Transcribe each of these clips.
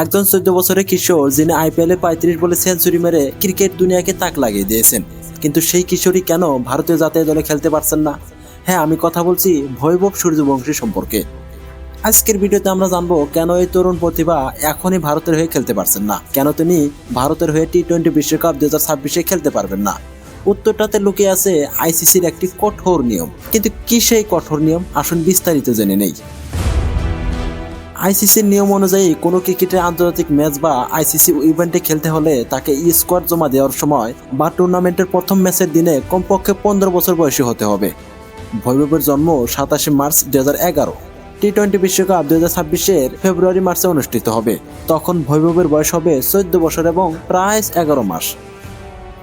একজন চোদ্দ বছরের কিশোর, যিনি আইপিএলে পঁয়ত্রিশ বলে সেঞ্চুরি মেরে ক্রিকেট দুনিয়াকে তাক লাগিয়ে দিয়েছেন। কিন্তু সেই কিশোরী কেন ভারতীয় জাতীয় দলে খেলতে পারছেন না? হ্যাঁ আমি কথা বলছি ভৈবব সূর্যবংশী সম্পর্কে। আজকের ভিডিওতে আমরা জানব কেন এই তরুণ প্রতিভা এখনই ভারতের হয়ে খেলতে পারছেন না? কেন তিনি ভারতের হয়ে টি টোয়েন্টি বিশ্বকাপ দু হাজার ছাব্বিশে খেলতে পারবেন না? উত্তরটাতে লুকিয়ে আছে আইসিসির একটি কঠোর নিয়ম। কিন্তু কি সেই কঠোর নিয়ম? আসুন বিস্তারিত জেনে নেই। আইসিসির নিয়ম অনুযায়ী কোনো ক্রিকেটের আন্তর্জাতিক ম্যাচ বা আইসিসি ইভেন্টে খেলতে হলে তাকে ই স্কোয়াড জমা দেওয়ার সময় বা টুর্নামেন্টের প্রথম ম্যাচের দিনে কমপক্ষে পনেরো বছর বয়সী হতে হবে। ভৈরবের জন্ম সাতাশে মার্চ দু হাজার এগারো। টি টোয়েন্টি বিশ্বকাপ দু হাজার ছাব্বিশের ফেব্রুয়ারি মার্চে অনুষ্ঠিত হবে। তখন ভৈরবের বয়স হবে চোদ্দ বছর এবং প্রায় এগারো মাস।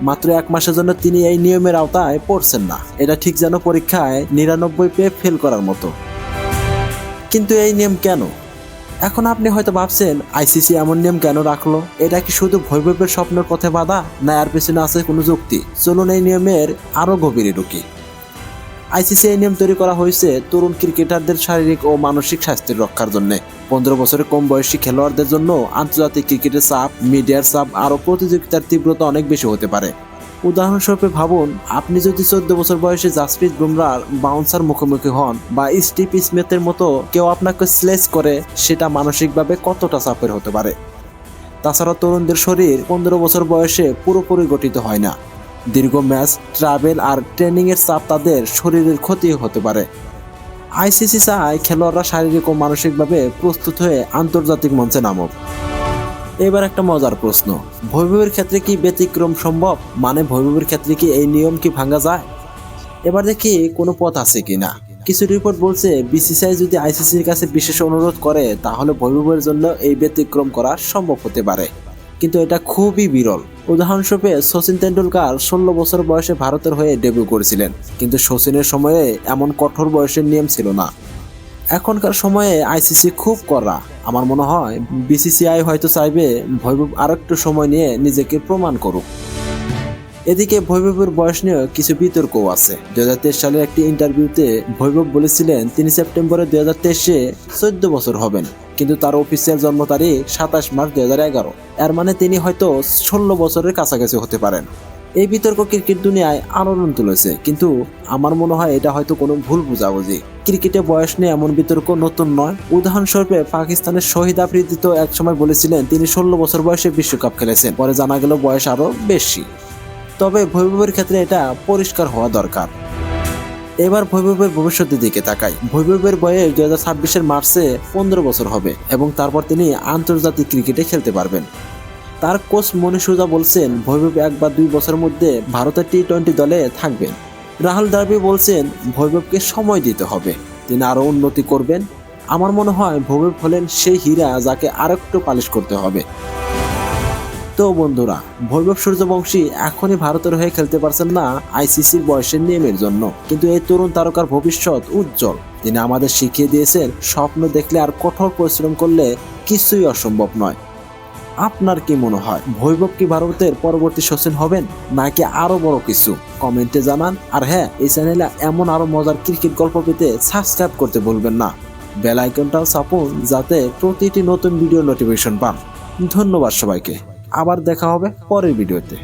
মাত্র এক মাসের জন্য তিনি এই নিয়মের আওতায় পড়ছেন না। এটা ঠিক যেন পরীক্ষায় নিরানব্বই পেয়ে ফেল করার মতো। কিন্তু এই নিয়ম কেন? এখন আপনি হয়তো ভাবছেন, আইসিসি এমন নিয়ম কেন রাখল? এটা কি শুধু ভৈরবের স্বপ্নের পথে বাধা, না এর পেছনে আছে কোনো যুক্তি? চলুন এই নিয়মের আরও গভীরে ঢুকি। আইসিসি এই নিয়ম তৈরি করা হয়েছে তরুণ ক্রিকেটারদের শারীরিক ও মানসিক স্বাস্থ্যের রক্ষার জন্য। পনেরো বছরের কম বয়সী খেলোয়াড়দের জন্য আন্তর্জাতিক ক্রিকেটের চাপ, মিডিয়ার চাপ আরও প্রতিযোগিতার তীব্রতা অনেক বেশি হতে পারে। উদাহরণস্বরূপ ভাবুন, আপনি যদি চোদ্দ বছর বয়সে জাসপ্রীত বুমরার বাউন্সার মুখোমুখি হন বা স্টিভ স্মিথের মতো কেউ আপনাকে স্লেস করে, সেটা মানসিকভাবে কতটা চাপের হতে পারে? তাছাড়া তরুণদের শরীর পনেরো বছর বয়সে পুরোপুরি গঠিত হয় না। দীর্ঘ ম্যাচ ট্রাভেল আর ট্রেনিংয়ের চাপ তাদের শরীরের ক্ষতি হতে পারে। আইসিসি চায় খেলোয়াড়রা শারীরিক ও মানসিকভাবে প্রস্তুত হয়ে আন্তর্জাতিক মঞ্চে নামুক। এবার একটা মজার প্রশ্ন। ভৈভবের ক্ষেত্রে কি ব্যতিক্রম সম্ভব? মানে ভৈভবের ক্ষেত্রে কি এই নিয়ম কি ভাঙা যায়? এবার দেখি কোনো পথ আছে কি না কিছু রিপোর্ট বলছে বিসিসিআই যদি আইসিসির কাছে বিশেষ অনুরোধ করে, তাহলে ভৈভবের জন্য এই ব্যতিক্রম করা সম্ভব হতে পারে। কিন্তু এটা খুবই বিরল। উদাহরণস্বরূপে, সচিন তেন্ডুলকার ষোলো বছর বয়সে ভারতের হয়ে ডেবিউ করেছিলেন। কিন্তু সচিনের সময়ে এমন কঠোর বয়সের নিয়ম ছিল না। এখনকার সময়ে আইসিসি খুব কড়া। আমার মনে হয় বিসিসিআই হয়তো চাইবে ভৈভব আর একটু সময় নিয়ে নিজেকে প্রমাণ করুক। এদিকে ভৈভবের বয়স নিয়ে কিছু বিতর্কও আছে। দু হাজার তেইশ সালের একটি ইন্টারভিউতে ভৈভব বলেছিলেন, তিনি সেপ্টেম্বরে দু হাজার তেইশে চোদ্দ বছর হবেন, কিন্তু তার অফিসিয়াল জন্ম তারিখ সাতাশ মার্চ দু হাজার এগারো। এর মানে তিনি হয়তো ষোলো বছরের কাছাকাছি হতে পারেন। এই বিতর্ক ক্রিকেট দুনিয়ায় আলোড়ন তুলেছে, কিন্তু আমার মনে হয় এটা হয়তো কোনো ভুল বোঝাবুঝি। ক্রিকেটে বয়স নিয়ে এমন বিতর্ক নতুন নয়। উদাহরণস্বরূপে পাকিস্তানের শহীদ আফ্রিদি তো একসময় বলেছিলেন, তিনি ষোলো বছর বয়সে বিশ্বকাপ খেলেছেন। পরে জানা গেল বয়স আরও বেশি। তবে ভৈভবের ক্ষেত্রে এটা পরিষ্কার হওয়া দরকার। এবার ভৈভবের ভবিষ্যতের দিকে তাকাই। ভৈভবের বয়স দু হাজার ছাব্বিশের মার্চে পনেরো বছর হবে এবং তারপর তিনি আন্তর্জাতিক ক্রিকেটে খেলতে পারবেন। তার কোচ মনীষ সুজা বলছেন ভৈভব এক বা দুই বছরের মধ্যে ভারতের টি টোয়েন্টি দলে থাকবেন রাহুল দ্রাবি বলছেন ভৈভবকে সময় দিতে হবে। তিনি আরও উন্নতি করবেন। আমার মনে হয় ভৈভব হলেন সেই হীরা যাকে আরেকটু পালিশ করতে হবে। তো বন্ধুরা, ভৈরব সূর্যবংশী এখনই ভারতের হয়ে খেলতে পারছেন না আইসিসির বয়সের নিয়মের জন্য। কিন্তু এই তরুণ তারকার ভবিষ্যৎ উজ্জ্বল। তিনি আমাদের শিখিয়ে দিয়েছেন, স্বপ্ন দেখলে আর কঠোর পরিশ্রম করলে কিছুই অসম্ভব নয়। আপনার কি মনে হয়? ভৈভব কি ভারতের পরবর্তী সচিন হবেন? নাকি আরও বড় কিছু? কমেন্টে জানান। আর হ্যাঁ এই চ্যানেলে এমন আরও মজার ক্রিকেট গল্প পেতে সাবস্ক্রাইব করতে ভুলবেন না। বেল আইকনটাও চাপুন যাতে প্রতিটি নতুন ভিডিও নোটিফিকেশন পান। ধন্যবাদ সবাইকে। আবার দেখা হবে পরের ভিডিওতে।